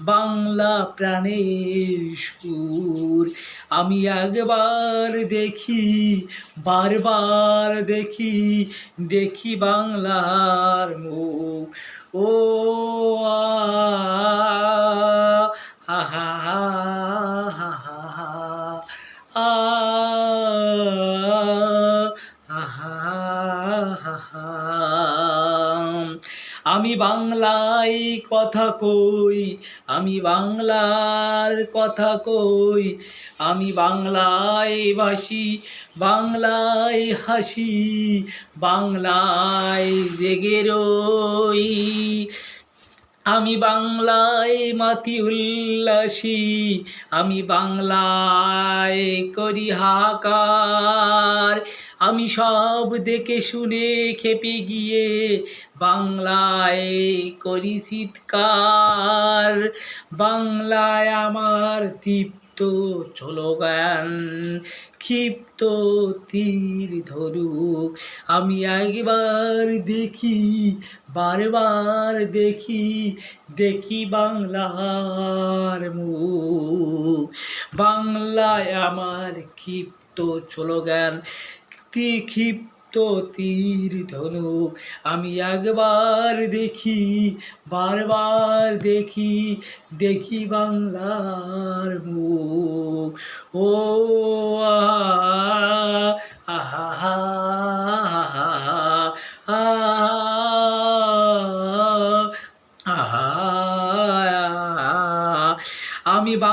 বাংলা প্রাণের সুর, আমি একবার দেখি, বারবার দেখি দেখি বাংলার মুখ। ও, আ হা হা হা হা হা আমি বাংলায় কথা কই, আমি বাংলার কথা কই, আমি বাংলায় বাসি বাংলায় হাসি, বাংলায় জেগে রই। আমি বাংলায় মাতি উল্লাসী আমি বাংলায় করি হাকার আমি সব দেখে শুনে খেপে গিয়ে বাংলায় করি চিৎকার। বাংলায় আমার দীপ্ত চলো জ্ঞান ক্ষিপ্ত তীর ধরু আমি একবার দেখি, বারবার দেখি দেখি বাংলার মুখ। বাংলায় আমার ক্ষিপ্ত চলো জ্ঞান তি, ক্ষিপ্ত তীর ধনু আমি একবার দেখি বারবার দেখি দেখি বাংলার মুখ। ও আহা হা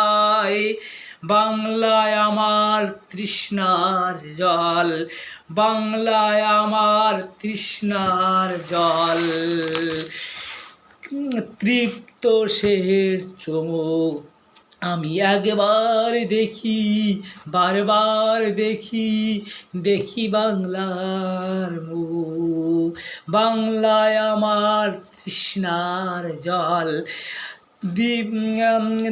পদ্মায় বাংলায় আমার তৃষ্ণার জল, বাংলায় আমার তৃষ্ণার জল। তৃপ্ত শের চমক আমি একবার দেখি, বারবার দেখি দেখি বাংলার মুখ। বাংলায় আমার তৃষ্ণার জল দীপ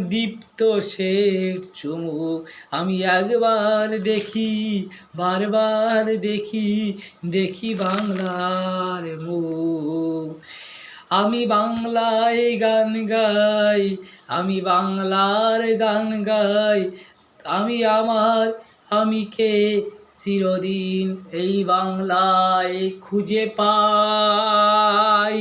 দীপ্ত শেঠ চুমু। আমি একবার দেখি, বারবার দেখি দেখি বাংলার মুখ। আমি বাংলায় গান গাই, আমি বাংলার গান গাই। আমি আমার আমিকে চিরদিন এই বাংলায় খুঁজে পাই।